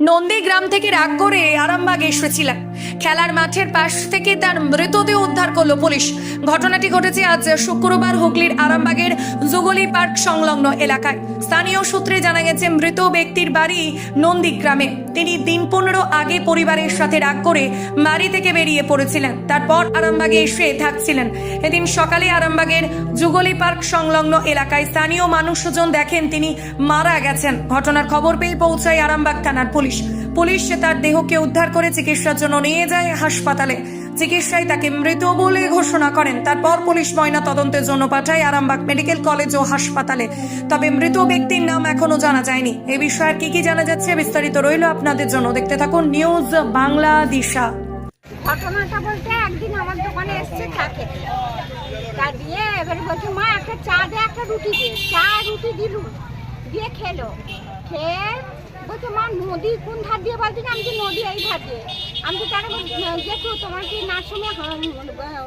নন্দীগ্রাম থেকে রাগ করে আরামবাগ এসেছিলেন। খেলার মাঠের পাশ থেকে তার মৃতদেহ উদ্ধার করল পুলিশ। ঘটনাটি ঘটেছে আজ শুক্রবার হুগলির আরামবাগের জুগলি পার্ক সংলগ্ন এলাকায়। স্থানীয় সূত্রে জানা গেছে, মৃত ব্যক্তির বাড়ি নন্দীগ্রামে তিনি দিন পনেরো আগে পরিবারের সাথে রাগ করে বাড়ি থেকে বেরিয়ে পড়েছিলেন। তারপর আরামবাগে এসে থাকছিলেন। এদিন সকালে আরামবাগের যুগলি পার্ক সংলগ্ন এলাকায় স্থানীয় মানুষজন দেখেন তিনি মারা গেছেন। ঘটনার খবর পেয়ে পৌঁছায় আরামবাগ থানার পুলিশ। পুলিশ। পুলিশ তার দেহকে উদ্ধার করে চিকিৎসার জন্য নিয়ে যায় হাসপাতালে। চিকিৎসায় তাকে মৃত বলে ঘোষণা করেন। তারপর পুলিশ ময়না তদন্তের জন্য পাঠায় আরামবাগ মেডিকেল কলেজ ও হাসপাতালে। তবে মৃত ব্যক্তির নাম এখনও জানা যায়নি। এ বিষয়ে কি কি জানা যাচ্ছে বিস্তারিত রইল আপনাদের জন্য। দেখতে থাকুন নিউজ বাংলা দিশা। ঘটনাটা বলতে একদিন আমার দোকানে এসছে দিয়ে বলছে, মা, একটা চা দে, একটা রুটি চা, রুটি দিয়ে খেলো। খেয়ে বলছে, মা, নদী কোন ধার দিয়ে বলছে আমি যে নদী এই ধার। দিয়ে আমি তো তারা যেটু তোমার কি নার্সিংয়ে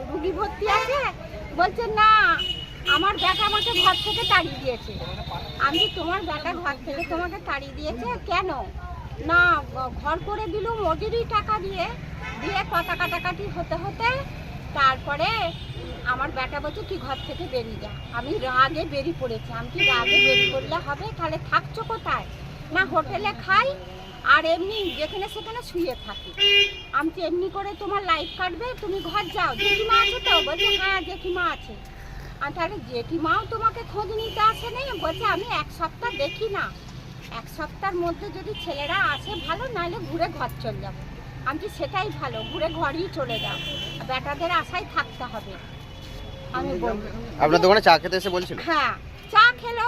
রুগী ভর্তি আছে? বলছে, না, আমার ব্যাটা আমাকে ঘর থেকে তাড়িয়ে দিয়েছে। আমি তোমার ব্যাটা ঘর থেকে তোমাকে তাড়িয়ে দিয়েছে, কেন? না ঘর করে দিলুম মজুরি টাকা দিয়ে দিয়ে কথা কাটাকাটি হতে হতে তারপরে আমার বেটা বলছে, তুই ঘর থেকে বেরিয়ে যা। আমি রাগে বেরিয়ে পড়েছি। আমি কি রাগে বেরিয়ে পড়লে হবে? তাহলে থাকছো কোথায়? না হোটেলে খাই, আর এমনি যেখানে সেখানে শুয়ে থাকি। আমি তো এমনি করে তোমার লাইফ কাটবে? তুমি ঘর যাও। জেঠিমা আছে তো? বলছে হ্যাঁ জেঠিমা আছে। আর তাহলে জেঠিমাও তোমাকে খোঁজ নিতে আসে নেই? বলছে, আমি এক সপ্তাহ দেখি না। এক সপ্তাহের মধ্যে যদি ছেলেরা আসে ভালো, নাহলে ঘুরে ঘর চলে যাব। আমি সেটাই ভালো ঘুরে ঘরেই চলে যাও। বেটাদের আশায় থাকতে হবে। আমি বলব। আপনার দোকানে চা খেতে এসে বলছিল? হ্যাঁ চা খেলো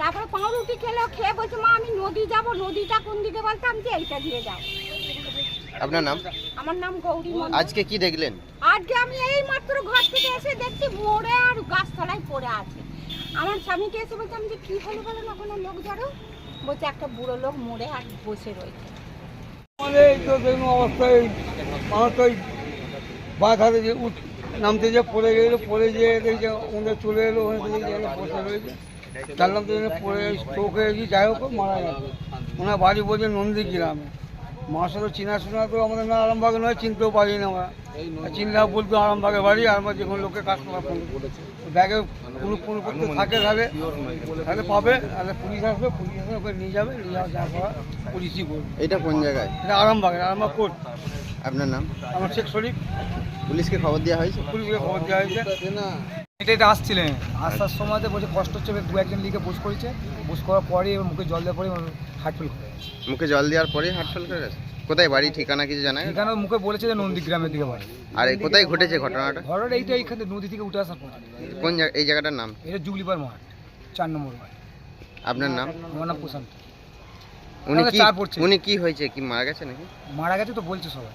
তারপরে পাউরুটি খেলো খেয়ে বলছে মা আমি নদী যাব নদীটা কোন দিকে বলতে? আমি যে এইটা দিয়ে যাও। আপনার নাম? আমার নাম গৌরী। আজকে কি দেখলেন? আজকে আমি এই মাত্র ঘর থেকে এসে দেখছি মোড়ে আর গাছতলায় পড়ে আছে। আমার স্বামীকে এসে বলছে আমি যে কী হলো বলো না কোনো লোক জড়ো বলছে একটা বুড়ো লোক মোড়ে আর বসে রয়েছে। আমাদের তো দেখুন অবস্থায় যে নামতে যে পড়ে গেলো, পড়ে যে দেখছে ওদের চলে এলো, ওখানে জানলাম তো পড়ে স্ট্রোক হয়ে গেছি যাই হোক, মারা গেছে। ওনার বাড়ি বলছে নন্দী গ্রামে। মার সাথে চেনাশোনা তো আমাদের না আরামবাগে নয় চিনতেও পারি না আমরা চিনলে বলতো আরামবাগে বাড়ি আর আমরা যে কোনো লোককে কাস্টমার ফোন ব্যাগে কোনো কোনো করতে থাকে তাহলে। তাহলে পাবে তাহলে পুলিশ আসবে পুলিশ আসবে ওকে নিয়ে যাবে নিয়ে যাওয়া যা করা পুলিশই করবে। এটা কোন জায়গায়? এটা আরামবাগ আরামবাগ কোর্ট। আপনার নাম? আমার শেখ শরীফ। পুলিশকে খবর দেওয়া হয়েছে? পুলিশকে খবর দেওয়া হয়েছে। এটা এটা আসছিলেন আসার সময়তে বলছে কষ্ট হচ্ছে দু একজন লিখে বুস করেছে। বুস করার পরে এবার মুখে জল দেওয়ার পরে হার্ট ফেল করে মুখে জল দেওয়ার পরে হার্ট ফেল করে গেছে? কোথায় বাড়ি ঠিকানা কিছু জানা? এখানে মুখে বলেছে যে নন্দীগ্রামের দিকে বাড়ি। আর এই কোথায় ঘটেছে ঘটনাটা? ঘরের এইটা এইখানে নদী থেকে উঠে আসার পর কোন জায়গা- এই জায়গাটার নাম? এটা জুগলিপার মাঠ চার নম্বর মাঠ আপনার নাম? আমার নাম প্রশান্ত। উনি কি পড়ছে। উনি কি হয়েছে? কি মারা গেছে নাকি? মারা গেছে তো বলছে সবাই।